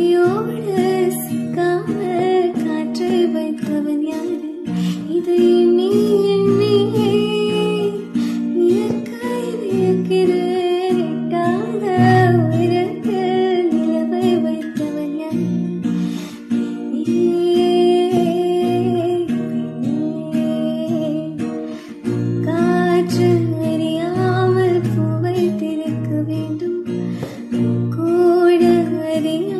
கையோடு சிக்காம காற்றை வைத்தவன் யாரு? இதை நீ எண்ணியே இயற்கை வியக்கிறது எட்டாத உயரத்தில் நிலவை வைத்தவன் அறியாமல் பூவை திறக்க வேண்டும். கூட அறியாமல்